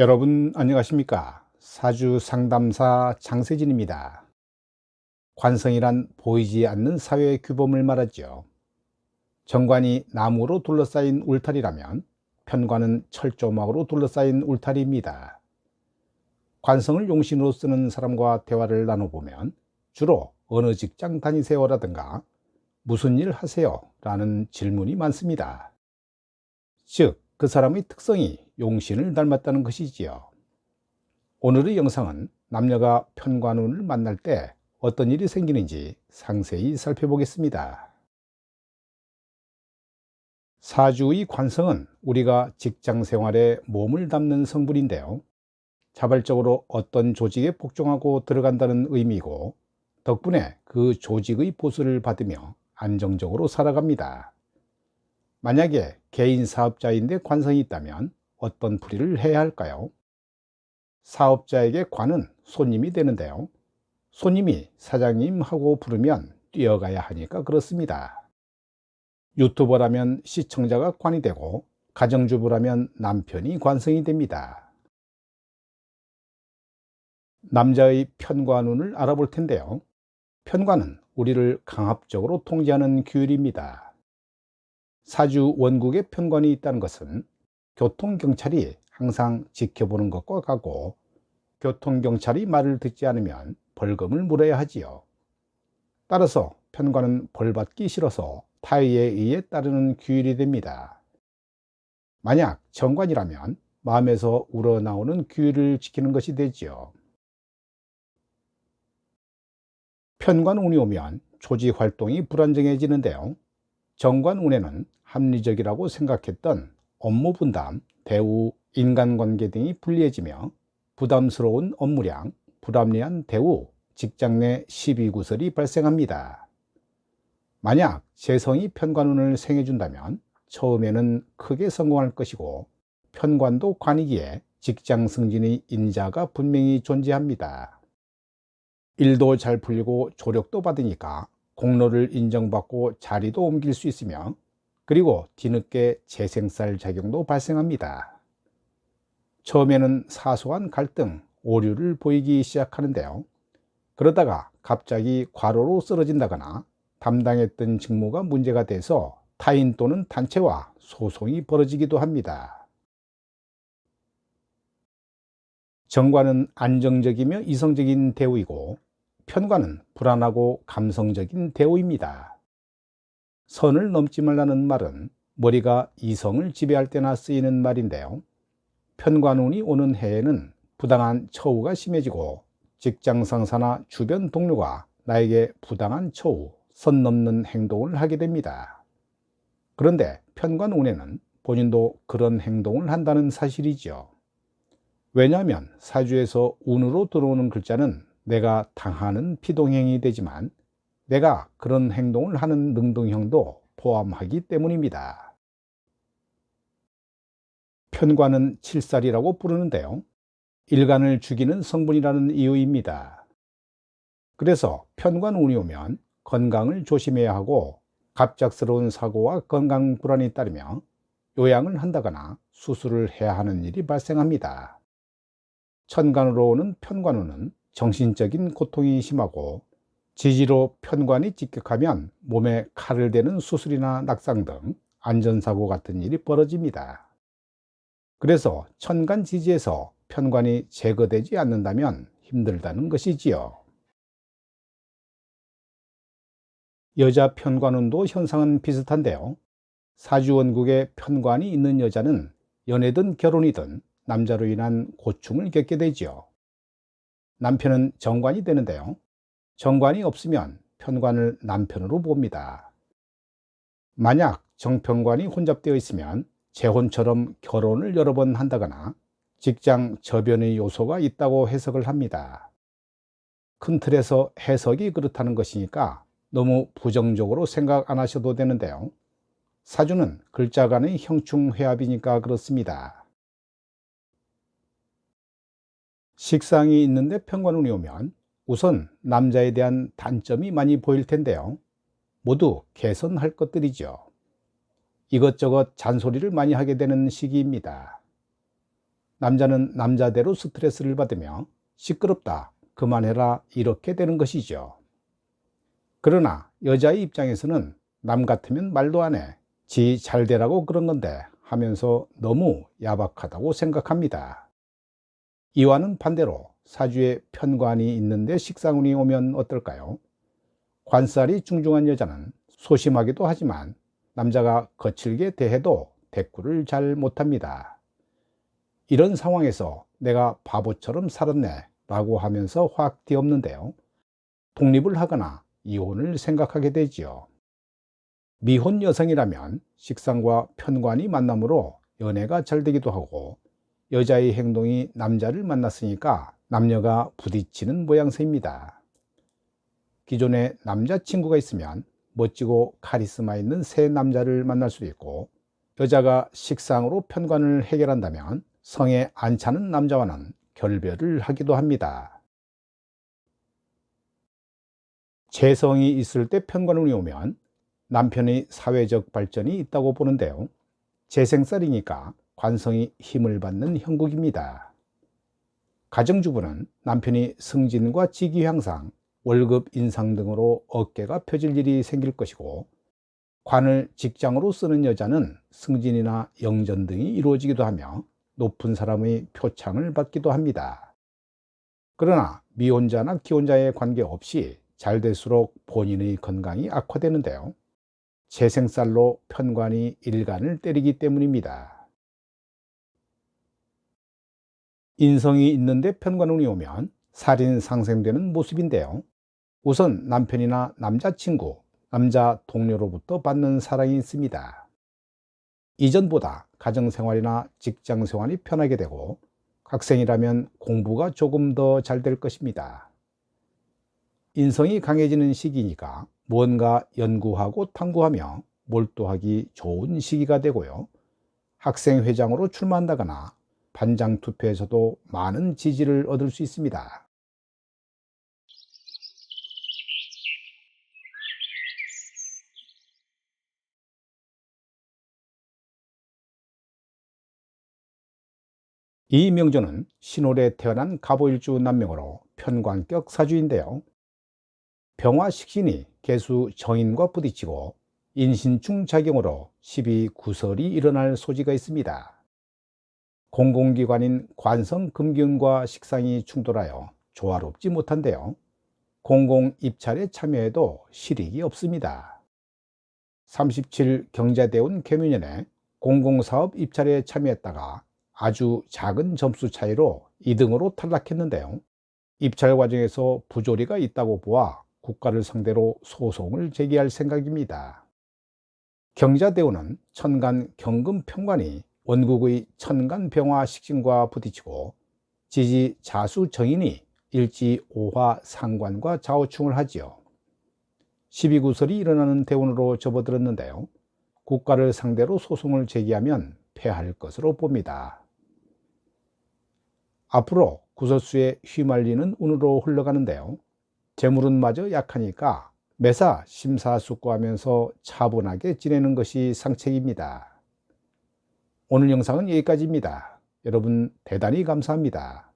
여러분 안녕하십니까? 사주 상담사 장세진입니다. 관성이란 보이지 않는 사회 규범을 말하죠. 정관이 나무로 둘러싸인 울타리라면 편관은 철조망으로 둘러싸인 울타리입니다. 관성을 용신으로 쓰는 사람과 대화를 나눠보면 주로 어느 직장 다니세요라든가 무슨 일 하세요? 라는 질문이 많습니다. 즉, 그 사람의 특성이 용신을 닮았다는 것이지요. 오늘의 영상은 남녀가 편관운을 만날 때 어떤 일이 생기는지 상세히 살펴보겠습니다. 사주의 관성은 우리가 직장 생활에 몸을 담는 성분인데요. 자발적으로 어떤 조직에 복종하고 들어간다는 의미이고 덕분에 그 조직의 보수를 받으며 안정적으로 살아갑니다. 만약에 개인 사업자인데 관성이 있다면 어떤 풀이를 해야 할까요? 사업자에게 관은 손님이 되는데요. 손님이 사장님 하고 부르면 뛰어가야 하니까 그렇습니다. 유튜버라면 시청자가 관이 되고 가정주부라면 남편이 관성이 됩니다. 남자의 편관운을 알아볼 텐데요. 편관은 우리를 강압적으로 통제하는 규율입니다. 사주 원국에 편관이 있다는 것은 교통경찰이 항상 지켜보는 것과 같고 교통경찰이 말을 듣지 않으면 벌금을 물어야 하지요. 따라서 편관은 벌받기 싫어서 타의에 의해 따르는 규율이 됩니다. 만약 정관이라면 마음에서 우러나오는 규율을 지키는 것이 되지요. 편관 운이 오면 조직 활동이 불안정해지는데요. 정관 운에는 합리적이라고 생각했던 업무 분담, 대우, 인간관계 등이 불리해지며 부담스러운 업무량, 불합리한 대우, 직장 내 시비 구설이 발생합니다. 만약 재성이 편관운을 생해준다면 처음에는 크게 성공할 것이고 편관도 관이기에 직장 승진의 인자가 분명히 존재합니다. 일도 잘 풀리고 조력도 받으니까 공로를 인정받고 자리도 옮길 수 있으며 그리고 뒤늦게 재생살 작용도 발생합니다. 처음에는 사소한 갈등, 오류를 보이기 시작하는데요. 그러다가 갑자기 과로로 쓰러진다거나 담당했던 직무가 문제가 돼서 타인 또는 단체와 소송이 벌어지기도 합니다. 정관은 안정적이며 이성적인 대우이고 편관은 불안하고 감성적인 대우입니다. 선을 넘지 말라는 말은 머리가 이성을 지배할 때나 쓰이는 말인데요. 편관운이 오는 해에는 부당한 처우가 심해지고 직장 상사나 주변 동료가 나에게 부당한 처우, 선 넘는 행동을 하게 됩니다. 그런데 편관운에는 본인도 그런 행동을 한다는 사실이지요. 왜냐하면 사주에서 운으로 들어오는 글자는 내가 당하는 피동행이 되지만 내가 그런 행동을 하는 능동형도 포함하기 때문입니다. 편관은 칠살이라고 부르는데요. 일간을 죽이는 성분이라는 이유입니다. 그래서 편관운이 오면 건강을 조심해야 하고 갑작스러운 사고와 건강 불안이 따르며 요양을 한다거나 수술을 해야 하는 일이 발생합니다. 천간으로 오는 편관운은 정신적인 고통이 심하고 지지로 편관이 직격하면 몸에 칼을 대는 수술이나 낙상 등 안전사고 같은 일이 벌어집니다. 그래서 천간 지지에서 편관이 제거되지 않는다면 힘들다는 것이지요. 여자 편관운도 현상은 비슷한데요. 사주원국에 편관이 있는 여자는 연애든 결혼이든 남자로 인한 고충을 겪게 되지요. 남편은 정관이 되는데요. 정관이 없으면 편관을 남편으로 봅니다. 만약 정편관이 혼잡되어 있으면 재혼처럼 결혼을 여러 번 한다거나 직장 저변의 요소가 있다고 해석을 합니다. 큰 틀에서 해석이 그렇다는 것이니까 너무 부정적으로 생각 안 하셔도 되는데요. 사주는 글자 간의 형충회합이니까 그렇습니다. 식상이 있는데 편관운이 오면 우선 남자에 대한 단점이 많이 보일 텐데요. 모두 개선할 것들이죠. 이것저것 잔소리를 많이 하게 되는 시기입니다. 남자는 남자대로 스트레스를 받으며 시끄럽다, 그만해라 이렇게 되는 것이죠. 그러나 여자의 입장에서는 남 같으면 말도 안 해. 지 잘 되라고 그런 건데 하면서 너무 야박하다고 생각합니다. 이와는 반대로 사주에 편관이 있는데 식상운이 오면 어떨까요? 관살이 중중한 여자는 소심하기도 하지만 남자가 거칠게 대해도 대꾸를 잘 못합니다. 이런 상황에서 내가 바보처럼 살았네 라고 하면서 확 뒤엎는데요. 독립을 하거나 이혼을 생각하게 되지요. 미혼 여성이라면 식상과 편관이 만남으로 연애가 잘 되기도 하고 여자의 행동이 남자를 만났으니까 남녀가 부딪히는 모양새입니다. 기존에 남자친구가 있으면 멋지고 카리스마 있는 새 남자를 만날 수도 있고 여자가 식상으로 편관을 해결한다면 성에 안 차는 남자와는 결별을 하기도 합니다. 재성이 있을 때 편관운이 오면 남편의 사회적 발전이 있다고 보는데요. 재생살이니까 관성이 힘을 받는 형국입니다. 가정주부는 남편이 승진과 직위 향상, 월급 인상 등으로 어깨가 펴질 일이 생길 것이고 관을 직장으로 쓰는 여자는 승진이나 영전 등이 이루어지기도 하며 높은 사람의 표창을 받기도 합니다. 그러나 미혼자나 기혼자에 관계없이 잘 될수록 본인의 건강이 악화되는데요. 재생살로 편관이 일간을 때리기 때문입니다. 인성이 있는데 편관운이 오면 살인 상생되는 모습인데요. 우선 남편이나 남자친구, 남자 동료로부터 받는 사랑이 있습니다. 이전보다 가정생활이나 직장생활이 편하게 되고 학생이라면 공부가 조금 더 잘 될 것입니다. 인성이 강해지는 시기니까 무언가 연구하고 탐구하며 몰두하기 좋은 시기가 되고요. 학생회장으로 출마한다거나 반장 투표에서도 많은 지지를 얻을 수 있습니다. 이 명조는 신월에 태어난 가보일주 남명으로 편관격 사주인데요. 병화 식신이 개수 정인과 부딪히고 인신충 작용으로 12구설이 일어날 소지가 있습니다. 공공기관인 관성 금기운과 식상이 충돌하여 조화롭지 못한데요. 공공 입찰에 참여해도 실익이 없습니다. 37 경자대운 개묘년에 공공사업 입찰에 참여했다가 아주 작은 점수 차이로 2등으로 탈락했는데요. 입찰 과정에서 부조리가 있다고 보아 국가를 상대로 소송을 제기할 생각입니다. 경자대우는 천간 경금 평관이 원국의 천간 병화 식신과 부딪히고 지지 자수 정인이 일지 오화 상관과 좌우충을 하지요. 12구설이 일어나는 대운으로 접어들었는데요. 국가를 상대로 소송을 제기하면 패할 것으로 봅니다. 앞으로 구설수에 휘말리는 운으로 흘러가는데요. 재물은 마저 약하니까 매사 심사숙고하면서 차분하게 지내는 것이 상책입니다. 오늘 영상은 여기까지입니다. 여러분 대단히 감사합니다.